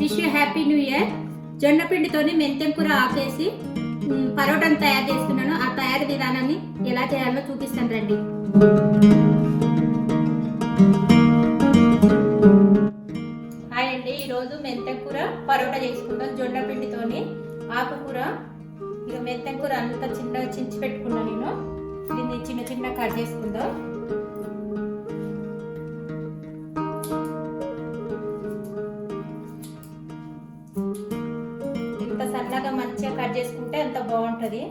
Wish you happy new year. జొన్న పిండితోని మెంతెం కూర ఆపేసి పరోటాను తయారు చేస్తున్నాను. ఆ తయారు విధానాన్ని ఎలా చేయాలో చూపిస్తాను రండి. హాయ్ అండి. ఈరోజు మెంతెం కూర పరోటా చేసుకుందాం. జొన్న పిండితోని ఆకుకూర. ఇక మెంతెం కూర అంతా చిన్నగా చించి పెట్టుకున్నాను నేను. దీన్ని చిన్న చిన్న కట్ చేసుకుందాం. కట్ చేసుకుంటే అంత బాగుంటుంది.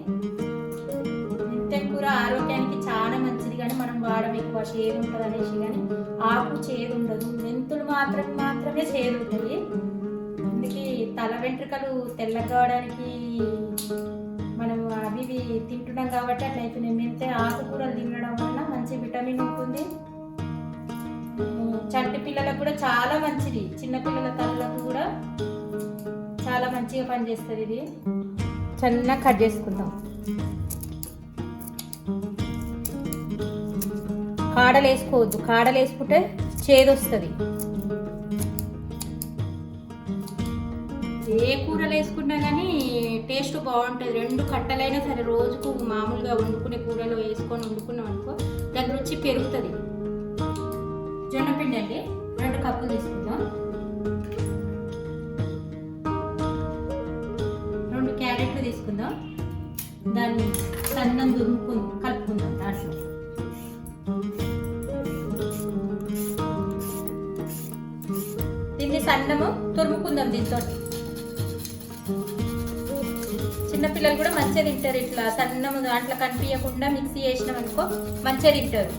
మెంతెం కూర ఆరోగ్యానికి చాలా మంచిది కానీ మనం వాడడం ఎక్కువ చేదు ఉంటుంది అనేసి కానీ ఆకు చేదు ఉండదు. మెంతులు మాత్రం మాత్రమే చేదు ఉంటుంది. అందుకే తల వెంట్రుకలు తెల్లగవడానికి మనం అవి ఇవి తింటున్నాం కాబట్టి అట్లయితే మెంతే ఆకుకూరలు తినడం వల్ల మంచి విటమిన్ ఉంటుంది. చంటి పిల్లలకు కూడా చాలా మంచిది. చిన్న పిల్లల కూడా చాలా మంచిగా పనిచేస్తుంది ఇది. చిన్న కట్ చేసుకుందాం. కాడలు వేసుకోవద్దు. కాడలు వేసుకుంటే చేదు వస్తుంది. ఏ కూరలు వేసుకున్నా కానీ టేస్ట్ బాగుంటుంది. రెండు కట్టలైనా సరే రోజుకు మామూలుగా వండుకునే కూరలో వేసుకొని వండుకున్నాం అనుకో దాని రుచి పెరుగుతుంది. జొన్నపిండి అండి. రెండు కప్పులు తీసుకుందాం. దాన్ని సన్నం దురుముకు కలుపుకుందాం దాంట్లో. దీన్ని సన్నము తురుముకుందాం దీంతో. చిన్నపిల్లలు కూడా మంచిగా తింటారు ఇట్లా సన్నము దాంట్లో కనిపించకుండా మిక్సీ చేసినాం అనుకో మంచిగా తింటారు.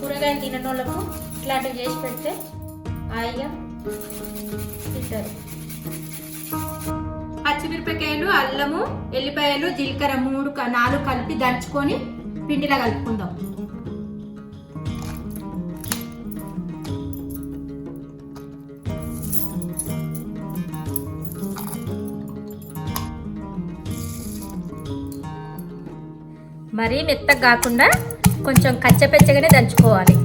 కూరగాయలు తినని వాళ్ళకు ఇట్లాంటివి చేసి పెడితే హాయిగా తింటారు. పచ్చిమిరపకాయలు అల్లము ఎల్లిపాయలు జీలకర్ర మూడు నాలుగు కలిపి దంచుకొని పిండిలా కలుపుకుందాం. మరీ మెత్తగా కాకుండా కొంచెం కచ్చపెచ్చగానే దంచుకోవాలి.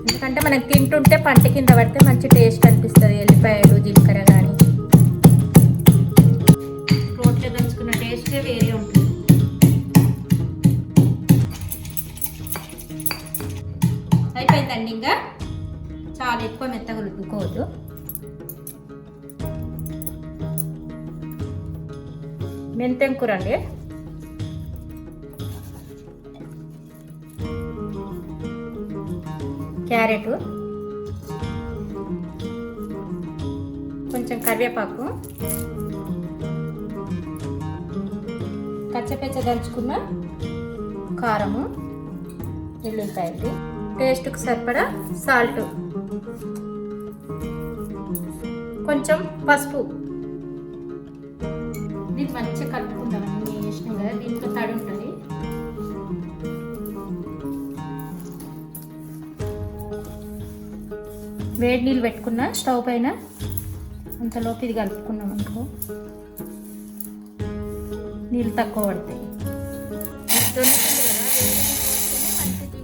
ఎందుకంటే మనం తింటుంటే పంట కింద పడితే మంచి టేస్ట్ అనిపిస్తుంది. ఎల్లిపాయలు జీలకర్ర మెంతెం కూర అండి క్యారెట్. కొంచెం కరివేపాకు. కచ్చపెచ్చ దంచుకున్న కారము వెల్లుల్లిపాయలు టేస్ట్కు సరిపడా సాల్ట్. కొంచెం పసుపు. దీన్ని మంచిగా కలుపుకుందాం అన్ని వేసినాం కదా దీంట్లో తడి ఉంటుంది. వేడి నీళ్ళు పెట్టుకున్న స్టవ్ పైన అంతలోపు ఇది కలుపుకున్నాం అనుకో. నీళ్ళు తక్కువ పడతాయి.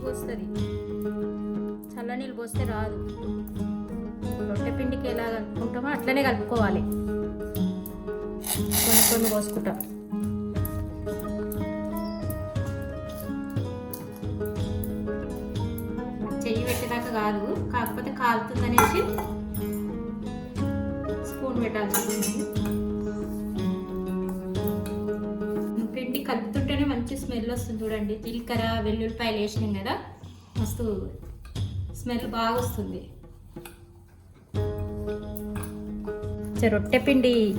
వస్తుంది చల్ల నీళ్ళు పోస్తే రాదు. రొట్టె పిండికి ఎలా కలుపుకుంటామో అట్లనే కలుపుకోవాలి. కొన్ని కొన్ని చెయ్యి పెట్టేదాకా కాదు కాకపోతే కాలుతుంది అనేసి స్పూన్ పెట్టాల్సి పిండి కలుపుతుంటేనే మంచి స్మెల్ వస్తుంది చూడండి. జీలకర్ర వెల్లుల్లిపాయలు వేసినాం కదా మస్తు స్మెల్ బాగా వస్తుంది. రొట్టె పిండి.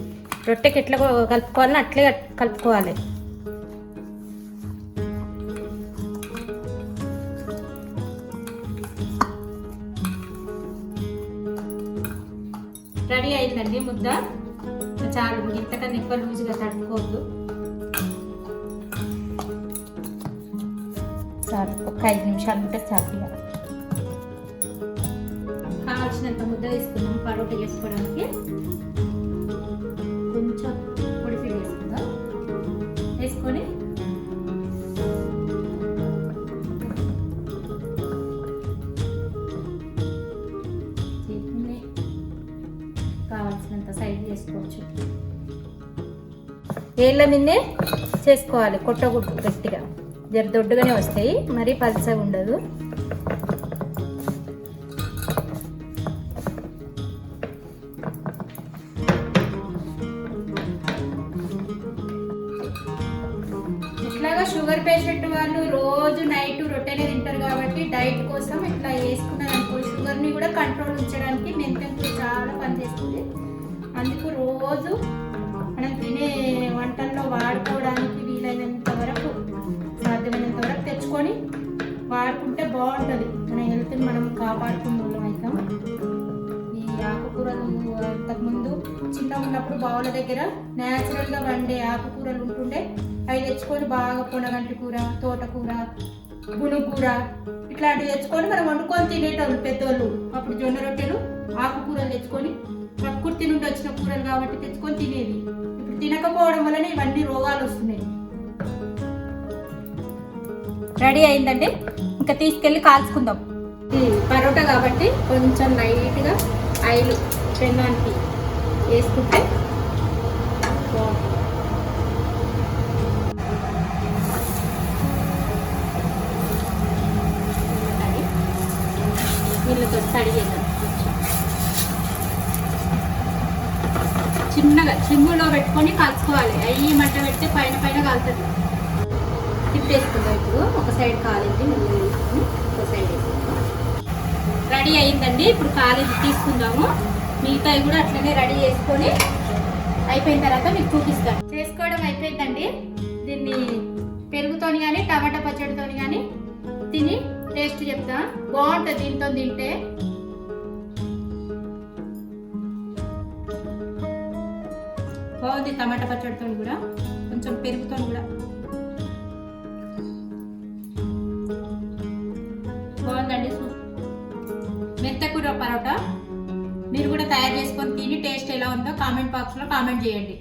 రొట్టెకి ఎట్లా కలుపుకోవాలని అట్లే కలుపుకోవాలి. రెడీ అయిందండి ముద్ద. చాలు ఇంతకన్నా ఎక్కువ లూజ్గా తట్టుకోవద్దు చాలు ఒక ఐదు నిమిషాలు ఉంటే చాలు. కావాల్సినంత ముద్ద తీసుకున్నాం పరోటా చేసుకోవడానికి. ఏళ్ళ మిన్నే చేసుకోవాలి కొట్టగుట్టు గట్టిగా. జర దొడ్డుగానే వస్తాయి మరీ పలుసగా ఉండదు. ఇట్లాగా షుగర్ పేషెంట్ వాళ్ళు రోజు నైట్ రొట్టెనే తింటారు కాబట్టి డైట్ కోసం ఇట్లా వేసుకున్నారు అనుకో షుగర్ని కూడా కంట్రోల్ ఉంచడానికి మెంతం చాలా పనిచేస్తుంది. అందుకు రోజు చిన్నగా ఉన్నప్పుడు బావుల దగ్గర న్యాచురల్గా వండే ఆకుకూరలు ఉంటుండే. అవి తెచ్చుకొని బాగా పొనగంటి కూర తోటకూర గునుగూర ఇట్లాంటివి తెచ్చుకొని మనం వండుకొని తినేటోళ్ళు పెద్దోళ్ళు. అప్పుడు జొన్న రొట్టెలు ఆకుకూరలు తెచ్చుకొని ప్రకృతి నుండి వచ్చిన కూరలు కాబట్టి తెచ్చుకొని తినేది ఇప్పుడు తినకపోవడం వలన ఇవన్నీ రోగాలు వస్తున్నాయి. రెడీ అయిందండి? ఇంకా తీసుకెళ్ళి కాల్చుకుందాం. పరోటా కాబట్టి కొంచెం లైట్గా ఆయిల్ పెన్నానికి వేసుకుంటే నీళ్ళతో తడి చేద్దాం చిన్నగా చిమ్ములో పెట్టుకొని కలుసుకోవాలి అయ్యి మంట పెడితే పైన పైన కాలుతుంది. తిప్పేసుకుందాం ఇప్పుడు. ఒక సైడ్ కాలింది మెల్లగా వేసుకుని ఒక సైడ్ వేసుకుందాం. రెడీ అయిందండి ఇప్పుడు కాలేజీ తీసుకుందాము. మిగతాయి కూడా అట్లనే రెడీ చేసుకొని అయిపోయిన తర్వాత మీకు చూపిస్తాను. చేసుకోవడం అయిపోయిందండి. దీన్ని పెరుగుతోని కానీ టమాటా పచ్చడితోని కానీ తిని టేస్ట్ చెప్తా. బాగుంటుంది దీంతో తింటే. బాగుంది టమాటా పచ్చడితో కూడా. కొంచెం పెరుగుతో కూడా. బాగుందండి. మెత్త కూర పరోటా. మీరు కూడా తయారు చేసుకొని తిని టేస్ట్ ఎలా ఉందో కామెంట్ బాక్స్లో కామెంట్ చేయండి.